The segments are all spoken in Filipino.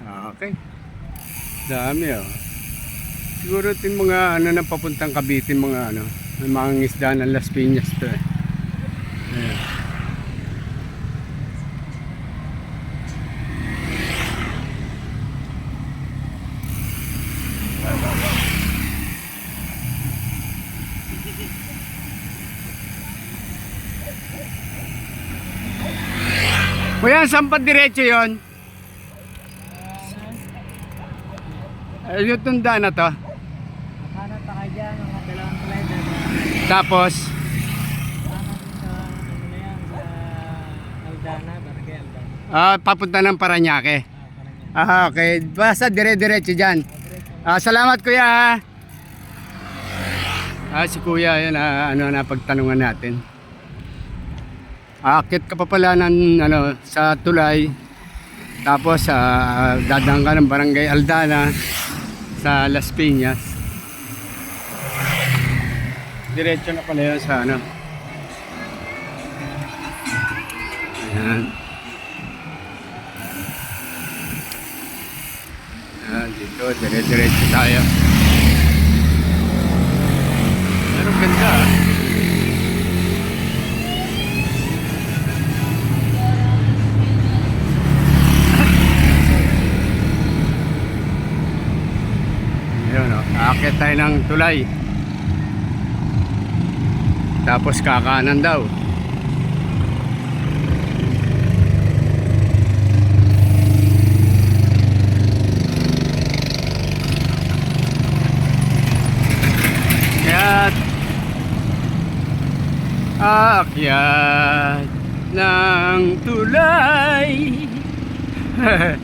Okay. Dami oh. Siguro yung mga ano na papuntang Cavite mga ano, mga isda ng Las Piñas to eh. Ayan. Kuya, saan diretso yun? Ay, yung tunda na to. Hanap pa kayo dyan, mga dalawang slider. Tapos, ano ah, papunta ng Paranaque. Ah. Ah, okay. Basta dire-diretso dyan. Ah, salamat kuya. Ah, si kuya, yun, ah, ano na pagtanungan natin. Akit ka pa pala ng, ano, sa tulay. Tapos, ah, dadaan ka ng barangay Aldana sa Las Piñas. Diretso na pala yun sa ano. Ayan. Ayan, dito, dire-diretso tayo. Pero ganda ah. Tayo ng tulay. Tapos kakanan daw. Akyat. Akyat ng tulay.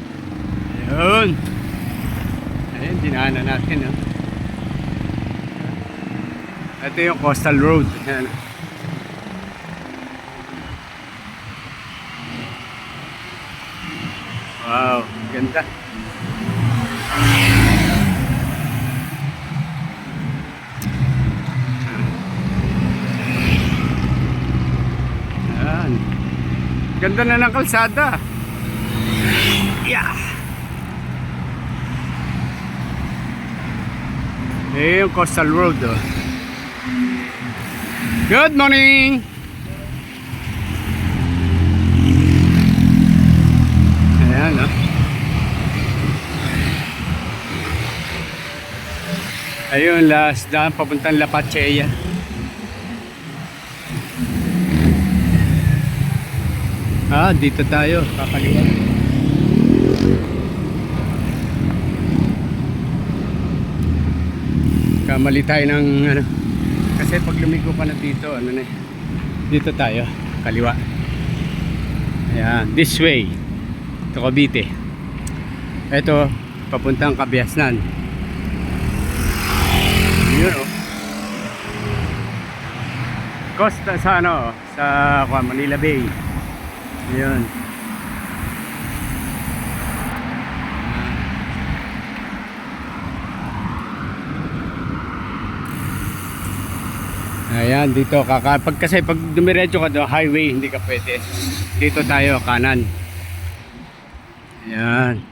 Ayun. Ayun, dinaanan natin. Oh. Ito yung coastal road. Ayan. Wow, ganda. Ayan. Ganda na ng kalsada. Yeah. Eh, yung coastal road, oh. Good morning! Ayan, oh. Ayun, last daan papuntang La Pacheya. Ah, dito tayo, kakaliwa. Kamali tayo ng ano. Kasi pag lumigo ka na dito, ano na eh, Dito tayo, kaliwa. Ayan, this way. To Cavite. Ito, papuntang Kabiasnan. Yun oh. Costa sa ano, sa Manila Bay. Yun. Ayan, dito kaka pag kasi pag dumiretso ka do highway, hindi ka pwede. Dito tayo kanan. Ayan.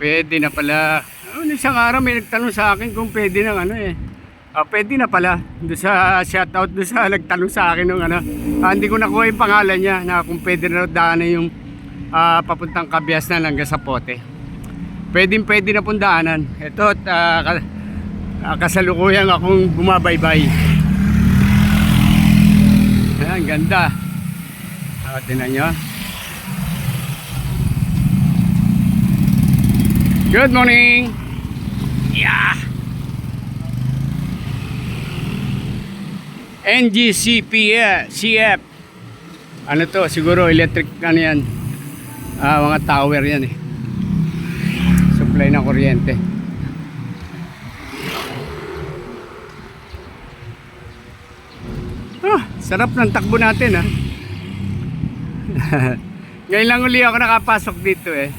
Pwede na pala. Oh, isang araw may nagtanong sa akin kung pwede ng ano eh. Ah, pwede na pala. Doon sa shoutout doon sa nagtanong sa akin ng ano. Ah, hindi ko nakuha yung pangalan niya na kung pwede na daanan yung ah, papuntang Kabias na hanggang sa Pote. Pwede pwede na pong daanan. Ito ah, ah, kasalukuyan akong bumabaybay. Ayan, ganda. Ah, tinan nyo. Good morning! Yeah! NGCP CF Ano to? Siguro electric ano yan ah, Mga tower yan eh Supply ng kuryente Ah, sarap ng takbo natin ah. Ngayon lang uli ako nakapasok dito eh.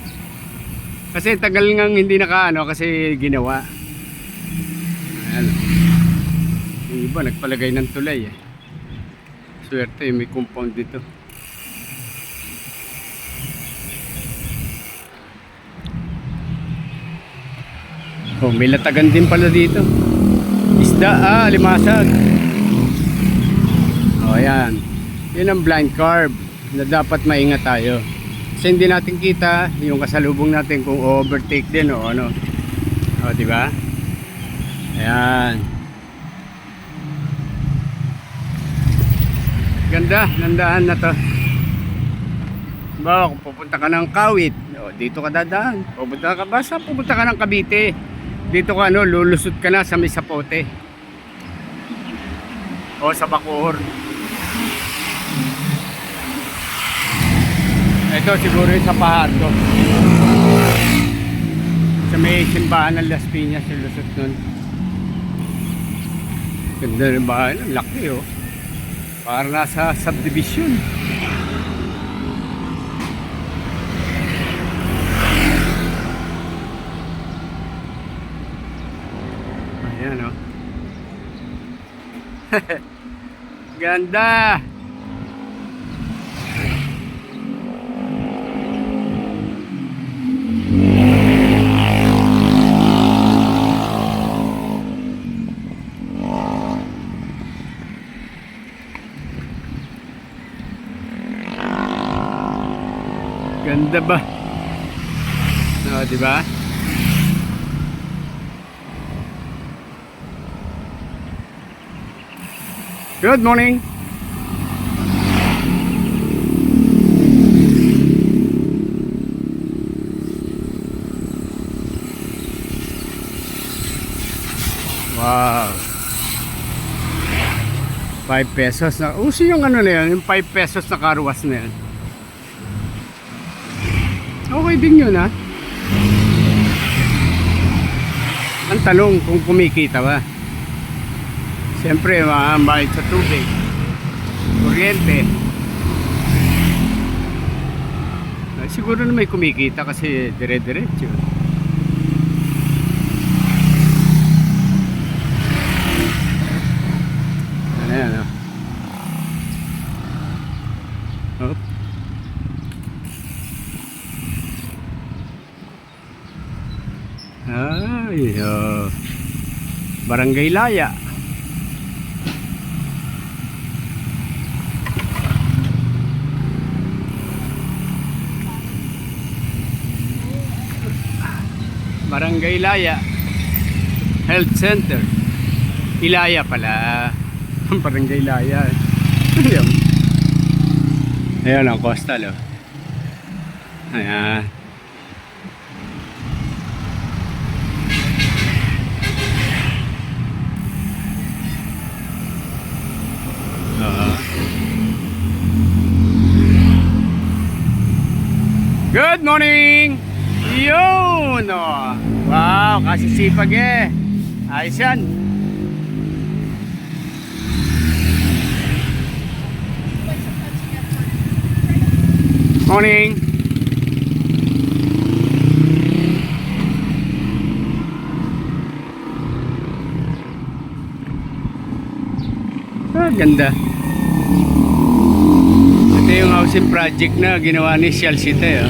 Kasi tagal ngang hindi nakaano kasi ginawa. Ayan. Yung iba nagpalagay ng tulay eh. Swerte may compound dito. Oh, may latagan din pala dito. Isda, ah, limasag. Ayan. Yun ang blind carb na dapat maingat tayo. Kasi hindi natin kita yung kasalubong natin kung overtake din o ano. O, di ba? Ayan. Ganda, nandahan na to. Ba, kung pupunta ka ng Kawit, o, dito ka dadaan. Pupunta ka, basta pupunta ka ng Cavite. Dito ka, ano, lulusot ka na sa may sapote. O, sa Bacoor. Ito siguro yung sa Pahardo. Sa may simbahan ng Las Piñas, yung lusot nun. Ganda ng bahay, ang laki oh. Para nasa subdivision. Ayan oh. Ganda! Ganda ba? No, di ba? Good morning. Wow. 5 pesos na. Uso yung ano na yan, yung 5 pesos na karuwas na yan. Okay din yun ha. Ang tanong kung kumikita ba. Siyempre, mahambahit sa tubig. Kuryente. Ah, Siguro na may kumikita kasi dire-diretso. Ano yan, oh. Hop. Ay, oh. Barangay Laya. Barangay Laya Health Center. Ilaya pala. Barangay Laya. Ayan. Ayan ang coastal oh. Ayan. Oo. Good morning! Yun! Oh. Wow, kasisipag eh. Ayos yan. Morning! Ah, ganda. Ito yung housing project na ginawa ni Shell City. Oh.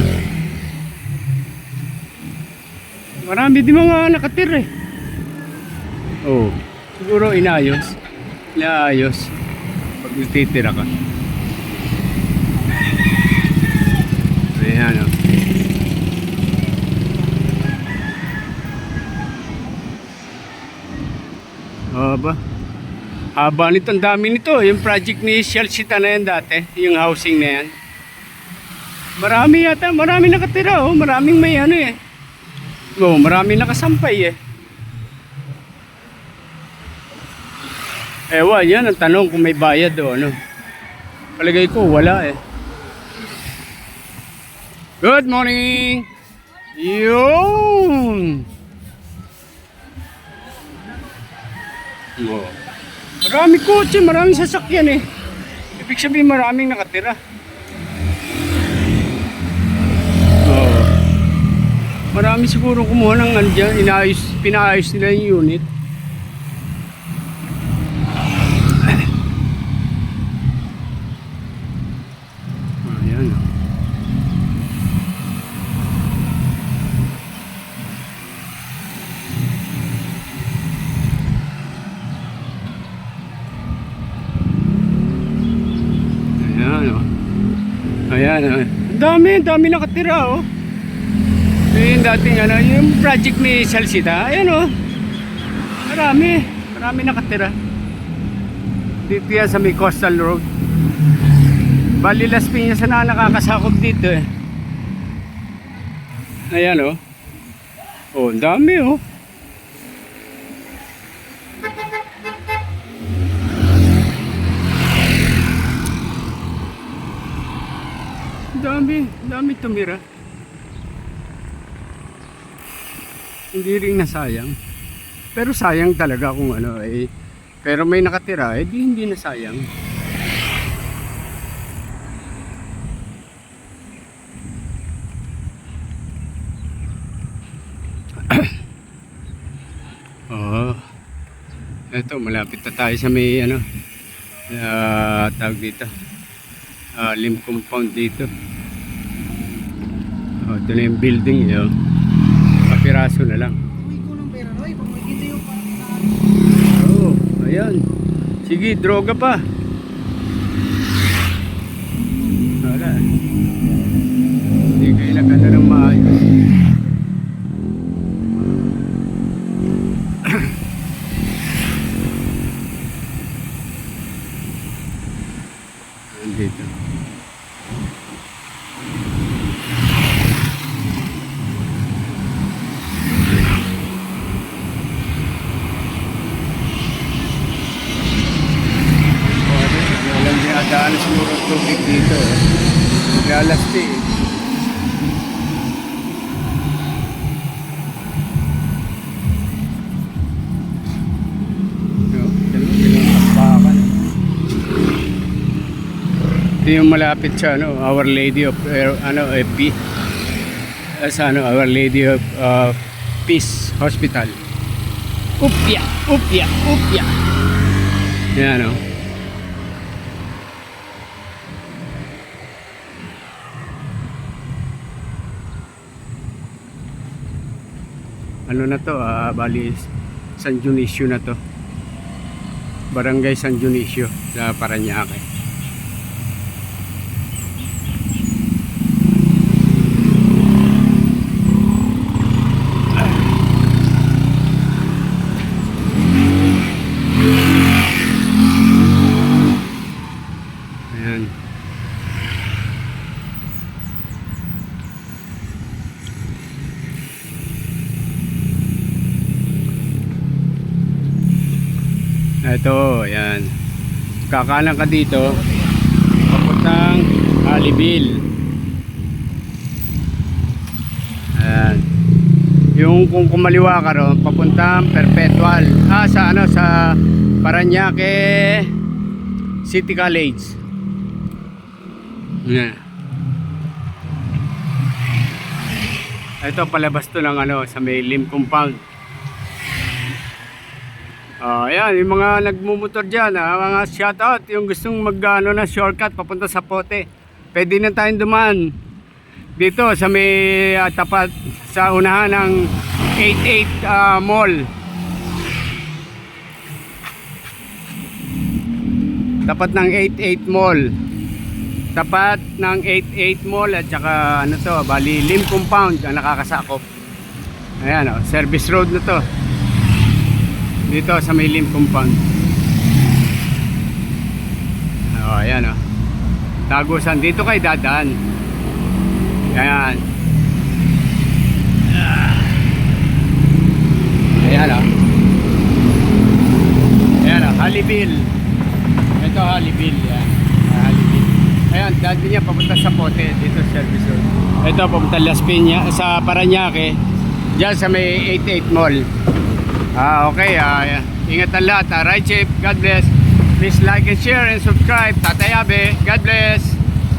Marami din mga nakatira eh. Oh, siguro inayos. Inaayos. Pag nagtitira ka. Ayan oh. Aba. Haba nito, ang dami nito. Yung project ni Shell City na yan dati. Yung housing na yan. Marami yata, marami nakatira oh. Maraming may ano eh. Oh, marami nakasampay eh. Ewan, yan ang tanong kung may bayad o ano. Palagay ko, wala eh. Good morning! Yun! Oh. Marami kotse, maraming sasakyan eh. Ibig sabihin maraming nakatira. Oh. Marami siguro kumuha ng andyan, inayos, pinaayos nila yung unit. Ayan. oh. Ayan. Ang dami, dami nakatira, oh. Yung dating, ano, yung project ni Salsita, ayan, oh. Marami, marami nakatira. Dito yan sa may coastal road. Bali Las Piñas na nakakasakop dito, eh. Ayan, oh. Oh, dami, oh. Ang dami, dami tumira. Hindi rin nasayang. Pero sayang talaga kung ano eh. Pero may nakatira, eh di hindi nasayang. Oo. Ito, malapit na tayo sa may ano, ah, tawag dito. Ah, lim compound dito. Oh, ito na yung building yun. Kapiraso na lang. Oo, oh, ayan. Sige, droga pa. Wala. Hindi kayo naganda ng maayos. Andito. Walang dinadaan siguro tubig dito. Eh. Lalasti eh. Ito yung malapit sa ano, Our Lady of eh, ano, FP. Eh, sa ano, Our Lady of uh, Peace Hospital. Upya, upya, upya. Yan oh. Ano na to, ah, bali San Dionisio na to. Barangay San Dionisio sa Paranaque. Ayan. Ito, ayan. Kakanan ka dito. Papuntang Alibil. Ayan. Yung kung kumaliwa ka ron, papuntang Perpetual. Ah, sa ano, sa Paranaque City College. Ayan. Ito, palabas to ng ano, sa may lim compound. Ah, ayan, yung mga nagmumotor dyan, ah, mga shoutout, yung gustong mag ano, na shortcut papunta sa Pote. Pwede na tayong dumaan dito sa may ah, tapat sa unahan ng 88 ah, Mall. Tapat ng 88 Mall. Tapat ng 88 Mall at saka ano to, bali Lim Compound ang nakakasakop. Ayan oh, service road na to dito sa may limb compound. Oh ayan oh. Tagusan. Dito kay dadaan ayan. Ayan oh. Ayan oh. Halibil ito Halibil yan Halibil ayan dati niya papunta sa Pote dito sa service road. Ito papunta Las Piñas sa Paranaque. Dyan sa may 88 Mall Ah, okay. Ah, ingat ang lahat. Ah, ride safe. God bless. Please like and share and subscribe. Tatay Abe. God bless.